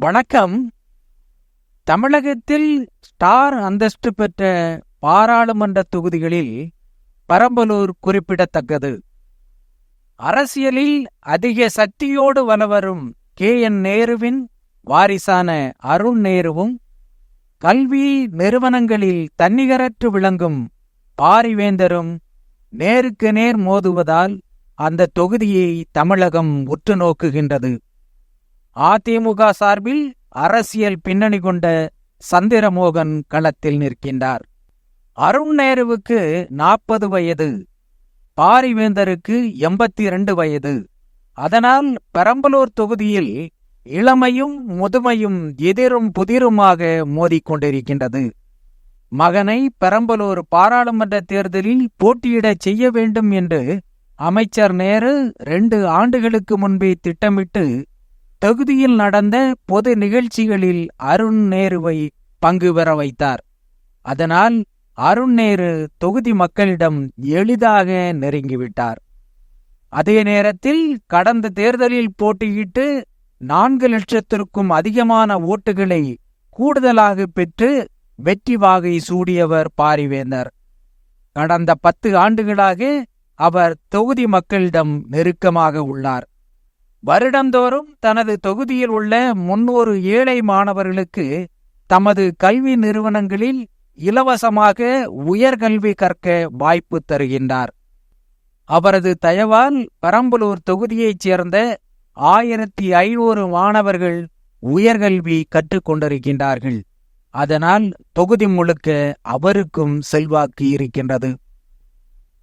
வணக்கம். தமிழகத்தில் ஸ்டார் அந்தஸ்து பெற்ற பாராளுமன்ற தொகுதிகளில் பரம்பலூர் குறிப்பிடத்தக்கது. அரசியலில் அதிக சக்தியோடு வலவரும் கே. என். நேருவின் வாரிசான அருண் நேருவும் கல்வி நிறுவனங்களில் தன்னிகரற்று விளங்கும் பாரிவேந்தரும் நேருக்கு நேர் மோதுவதால் அந்த தொகுதியை தமிழகம் உற்று நோக்குகின்றது. அதிமுக சார்பில் அரசியல் பின்னணி கொண்ட சந்திரமோகன் களத்தில் நிற்கின்றார். அருண் நேருவுக்கு நாற்பது வயது பாரிவேந்தருக்கு எண்பத்தி இரண்டு வயது. அதனால் பெரம்பலூர் தொகுதியில் இளமையும் முதுமையும் எதிரும் புதிருமாக மோதிக்கொண்டிருக்கின்றது. மகனை பெரம்பலூர் பாராளுமன்ற தேர்தலில் போட்டியிடச் செய்ய வேண்டும் என்று அமைச்சர் நேரு ரெண்டு ஆண்டுகளுக்கு முன்பே திட்டமிட்டு தொகுதியில் நடந்த பொது நிகழ்ச்சிகளில் அருண் நேருவை பங்கு பெற வைத்தார். அதனால் அருண் நேரு தொகுதி மக்களிடம் எளிதாக நெருங்கிவிட்டார். அதே நேரத்தில் கடந்த தேர்தலில் போட்டியிட்டு நான்கு லட்சத்திற்கும் அதிகமான ஓட்டுகளை கூடுதலாக பெற்று வெற்றி வாகை சூடியவர் பாரிவேந்தர். கடந்த பத்து ஆண்டுகளாக அவர் தொகுதி மக்களிடம் நெருக்கமாக உள்ளார். வருடந்தோறும் தனது தொகுதியில் உள்ள முன்னூறு ஏழை மாணவர்களுக்கு தமது கல்வி நிறுவனங்களில் இலவசமாக உயர்கல்வி கற்க வாய்ப்பு தருகின்றார். அவரது தயவால் பெரம்பலூர் தொகுதியைச் சேர்ந்த ஆயிரத்தி ஐநூறு மாணவர்கள் உயர்கல்வி கற்றுக்கொண்டிருக்கின்றார்கள் அதனால் தொகுதி முழுக்க அவருக்கும் செல்வாக்கு இருக்கின்றது.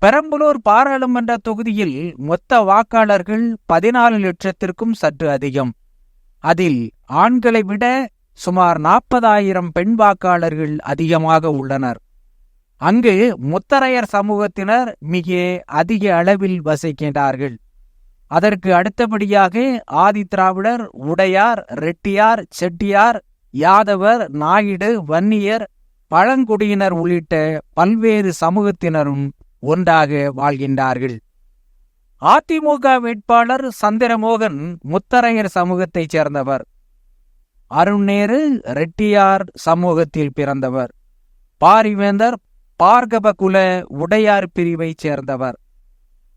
பெரம்பலூர் பாராளுமன்ற தொகுதியில் மொத்த வாக்காளர்கள் பதினாலு லட்சத்திற்கும் சற்று அதிகம். அதில் ஆண்களை விட சுமார் நாற்பதாயிரம் பெண் வாக்காளர்கள் அதிகமாக உள்ளனர். அங்கு முத்தரையர் சமூகத்தினர் மிக அதிக அளவில் வசிக்கின்றார்கள். அதற்கு அடுத்தபடியாக ஆதிதிராவிடர் உடையார் ரெட்டியார் செட்டியார் யாதவர் நாயுடு வன்னியர் பழங்குடியினர் உள்ளிட்ட பல்வேறு சமூகத்தினரும் ஒன்றாக வாழ்கின்றார்கள். அதிமுக வேட்பாளர் சந்திரமோகன் முத்தரையர் சமூகத்தைச் சேர்ந்தவர். அருண்நேரு ரெட்டியார் சமூகத்தில் பிறந்தவர். பாரிவேந்தர் பார்கப குல உடையார் பிரிவைச் சேர்ந்தவர்.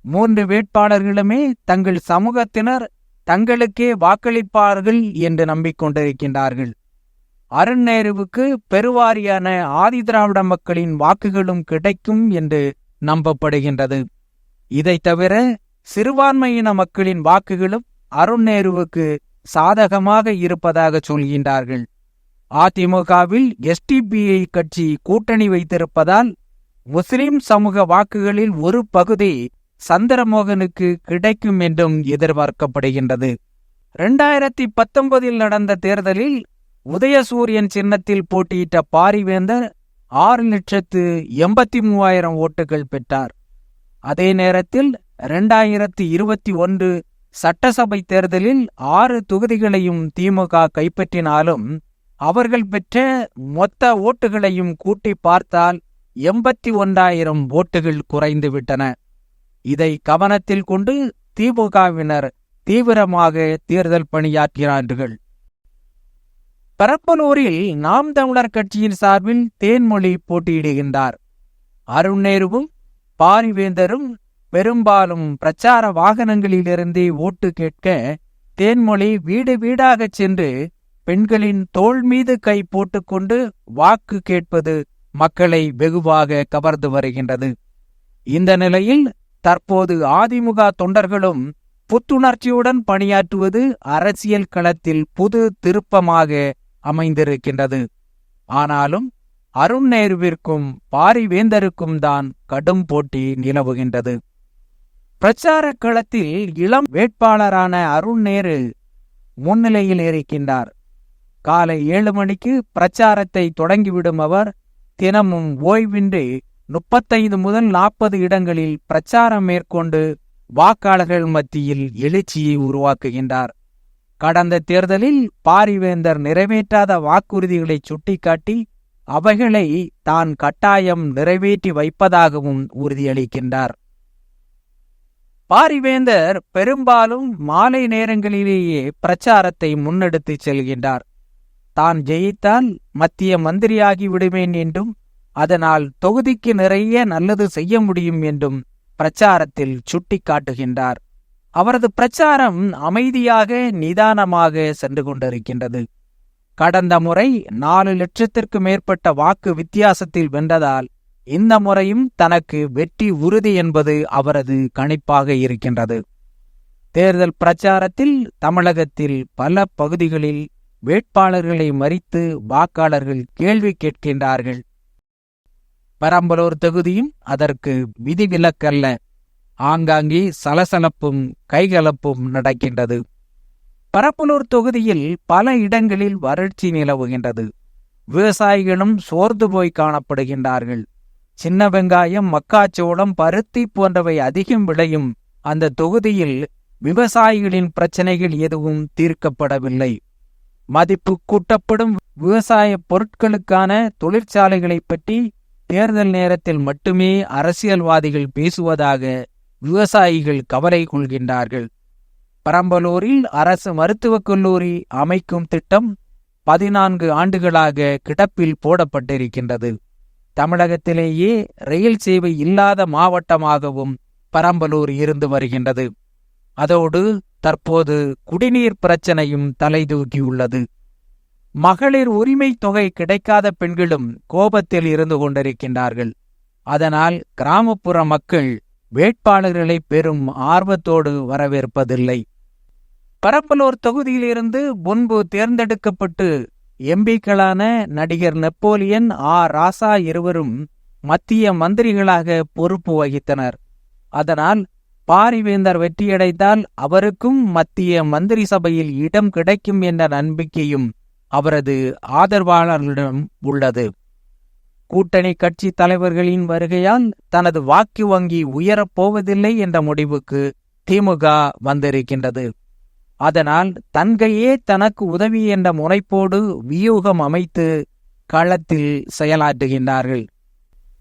மூன்று வேட்பாளர்களுமே தங்கள் சமூகத்தினர் தங்களுக்கே வாக்களிப்பார்கள் என்று நம்பிக்கொண்டிருக்கின்றார்கள். அருண்நேருவுக்கு பெருவாரியான ஆதிதிராவிட மக்களின் வாக்குகளும் கிடைக்கும் என்று நம்பப்படுகின்றது. இதைத் தவிர சிறுபான்மையின மக்களின் வாக்குகளும் அருண்நேருவுக்கு சாதகமாக இருப்பதாக சொல்கின்றார்கள். அதிமுகவில் எஸ்டிபிஐ கட்சி கூட்டணி வைத்திருப்பதால் முஸ்லிம் சமூக வாக்குகளில் ஒரு பகுதி சந்திரமோகனுக்கு கிடைக்கும் என்றும் எதிர்பார்க்கப்படுகின்றது. இரண்டாயிரத்தி பத்தொன்பதில் நடந்த தேர்தலில் உதயசூரியன் சின்னத்தில் போட்டியிட்ட பாரிவேந்தர் ஆறு லட்சத்து எண்பத்தி மூவாயிரம் ஓட்டுகள் பெற்றார். அதே நேரத்தில் இரண்டாயிரத்தி இருபத்தி ஒன்று சட்டசபை தேர்தலில் ஆறு தொகுதிகளையும் திமுக கைப்பற்றினாலும் அவர்கள் பெற்ற மொத்த ஓட்டுகளையும் கூட்டி பார்த்தால் எண்பத்தி ஒன்றாயிரம் ஓட்டுகள் குறைந்துவிட்டன. இதை கவனத்தில் கொண்டு திமுகவினர் தீவிரமாக தேர்தல் பணியாற்றினார்கள். பெரம்பலூரில் நாம் தமிழர் கட்சியின் சார்பில் தேன்மொழி போட்டியிடுகின்றார். அருண் பாரிவேந்தரும் பெரும்பாலும் பிரச்சார வாகனங்களிலிருந்தே ஓட்டு கேட்க தேன்மொழி வீடு வீடாகச் சென்று பெண்களின் தோள் மீது கை போட்டுக்கொண்டு வாக்கு கேட்பது மக்களை வெகுவாக கவர்ந்து வருகின்றது. இந்த நிலையில் தற்போது அதிமுக தொண்டர்களும் புத்துணர்ச்சியுடன் பணியாற்றுவது அரசியல் களத்தில் புது திருப்பமாக அமைந்திருக்கின்றது. ஆனாலும் அருண் நேருவிற்கும் பாரிவேந்தருக்கும் தான் கடும் போட்டி நிலவுகின்றது. பிரச்சார களத்தில் இளம் வேட்பாளரான அருண் நேரு முன்னிலையில் இருக்கின்றார் காலை ஏழு மணிக்கு பிரச்சாரத்தை தொடங்கிவிடும் அவர் தினமும் ஓய்வின்றி முப்பத்தைந்து முதல் நாற்பது இடங்களில் பிரச்சாரம் மேற்கொண்டு வாக்காளர்கள் மத்தியில் எழுச்சியை உருவாக்குகின்றார். கடந்த தேர்தலில் பாரிவேந்தர் நிறைவேற்றாத வாக்குறுதிகளை சுட்டிக்காட்டி அவைகளை தான் கட்டாயம் நிறைவேற்றி வைப்பதாகவும் உறுதியளிக்கின்றார். பாரிவேந்தர் பெரும்பாலும் மாலை நேரங்களிலேயே பிரச்சாரத்தை முன்னெடுத்துச் செல்கின்றார். தான் ஜெயித்தால் மத்திய மந்திரியாகி விடுவேன் என்றும் அதனால் தொகுதிக்கு நிறைய நல்லது செய்ய முடியும் என்றும் பிரச்சாரத்தில் சுட்டிக்காட்டுகின்றார். அவரது பிரச்சாரம் அமைதியாக நிதானமாக சென்று கொண்டிருக்கின்றது. கடந்த முறை நாலு லட்சத்திற்கு மேற்பட்ட வாக்கு வித்தியாசத்தில் வென்றதால் இந்த முறையும் தனக்கு வெற்றி உறுதி என்பது அவரது கணிப்பாக இருக்கின்றது. தேர்தல் பிரச்சாரத்தில் தமிழகத்தில் பல பகுதிகளில் வேட்பாளர்களை மறித்து வாக்காளர்கள் கேள்வி கேட்கின்றார்கள். பெரம்பலூர் தொகுதியும் அதற்கு விதிவிலக்கல்ல. ஆங்காங்கே சலசலப்பும் கைகலப்பும் நடக்கின்றது. பரப்பலூர் தொகுதியில் பல இடங்களில் வறட்சி நிலவுகின்றது. விவசாயிகளும் சோர்ந்து போய் காணப்படுகின்றார்கள். சின்ன வெங்காயம் மக்காச்சோளம் பருத்தி போன்றவை அதிகம் விளையும் அந்த தொகுதியில் விவசாயிகளின் பிரச்சனைகள் எதுவும் தீர்க்கப்படவில்லை. மதிப்பு கூட்டப்படும் விவசாய பொருட்களுக்கான தொழிற்சாலைகளை பற்றி தேர்தல் நேரத்தில் மட்டுமே அரசியல்வாதிகள் பேசுவதாக விவசாயிகள் கவலை கொள்கின்றார்கள். பரம்பலூரில் அரசு மருத்துவக் கல்லூரி அமைக்கும் திட்டம் பதினான்கு ஆண்டுகளாக கிடப்பில் போடப்பட்டிருக்கின்றது. தமிழகத்திலேயே ரயில் சேவை இல்லாத மாவட்டமாகவும் பரம்பலூர் இருந்து வருகின்றது. அதோடு தற்போது குடிநீர் பிரச்சனையும் தலைதூக்கியுள்ளது. மகளிர் உரிமை தொகை கிடைக்காத பெண்களும் கோபத்தில் இருந்து கொண்டிருக்கின்றார்கள். அதனால் கிராமப்புற மக்கள் வேட்பாளர்களை பெரும் ஆர்வத்தோடு வரவேற்பதில்லை. பரப்பலூர் தொகுதியிலிருந்து முன்பு தேர்ந்தெடுக்கப்பட்டு எம்பிக்களான நடிகர் நெப்போலியன் ஆ. ராசா இருவரும் மத்திய மந்திரிகளாக பொறுப்பு வகித்தனர். அதனால் பாரிவேந்தர் வெற்றியடைந்தால் அவருக்கும் மத்திய மந்திரி சபையில் இடம் கிடைக்கும் என்ற நம்பிக்கையும் அவரது ஆதரவாளர்களிடம் உள்ளது. கூட்டணி கட்சி தலைவர்களின் வருகையால் தனது வாக்கு வங்கி உயரப் போவதில்லை என்ற முடிவுக்கு திமுக வந்திருக்கின்றது. அதனால் தன்கையே தனக்கு உதவி என்ற முனைப்போடு வியூகம் அமைத்து களத்தில் செயலாற்றுகின்றார்கள்.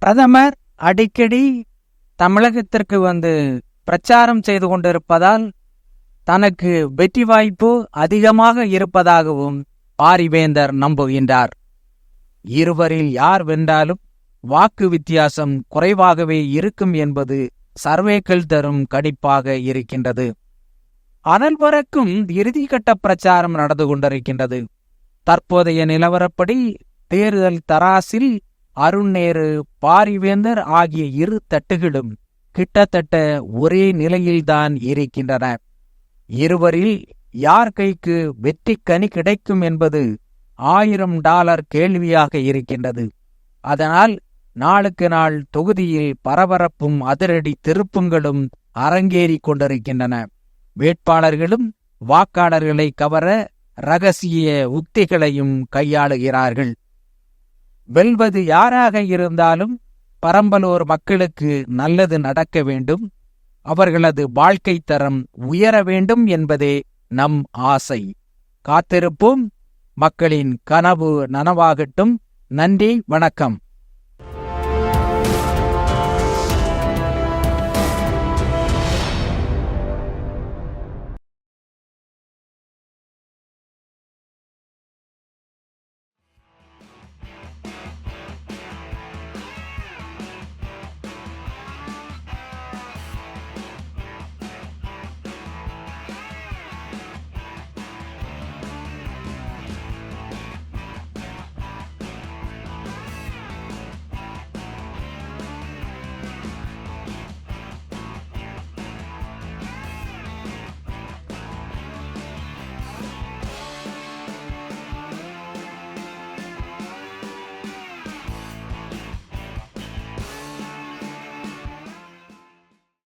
பிரதமர் அடிக்கடி தமிழகத்திற்கு வந்து பிரச்சாரம் செய்து கொண்டிருப்பதால் தனக்கு வெற்றி வாய்ப்பு அதிகமாக இருப்பதாகவும் பாரிவேந்தர் நம்புகின்றார். இருவரில் யார் வென்றாலும் வாக்கு வித்தியாசம் குறைவாகவே இருக்கும் என்பது சர்வேக்கள் தரும் கணிப்பாக இருக்கின்றது. அனல் பறக்கும் இறுதிக்கட்ட பிரச்சாரம் நடந்து கொண்டிருக்கின்றது. தற்போதைய நிலவரப்படி தேர்தல் தராசில் அருண்நேரு பாரிவேந்தர் ஆகிய இரு தட்டுகளும் கிட்டத்தட்ட ஒரே நிலையில்தான் இருக்கின்றன. இருவரில் யார் கைக்கு வெற்றி கனி கிடைக்கும் என்பது ஆயிரம் டாலர் கேள்வியாக இருக்கின்றது. அதனால் நாளுக்கு நாள் தொகுதியில் பரபரப்பும் அதிரடி திருப்பங்களும் அரங்கேறிக் கொண்டிருக்கின்றன. வேட்பாளர்களும் வாக்காளர்களை கவர ரகசிய உத்திகளையும் கையாளுகிறார்கள். வெல்வது யாராக இருந்தாலும் பரம்பலூர் மக்களுக்கு நல்லது நடக்க வேண்டும். அவர்களது வாழ்க்கை தரம் உயர வேண்டும் என்பதே நம் ஆசை. காத்திருப்போம். மக்களின் கனவு நனவாகட்டும். நன்றி வணக்கம்.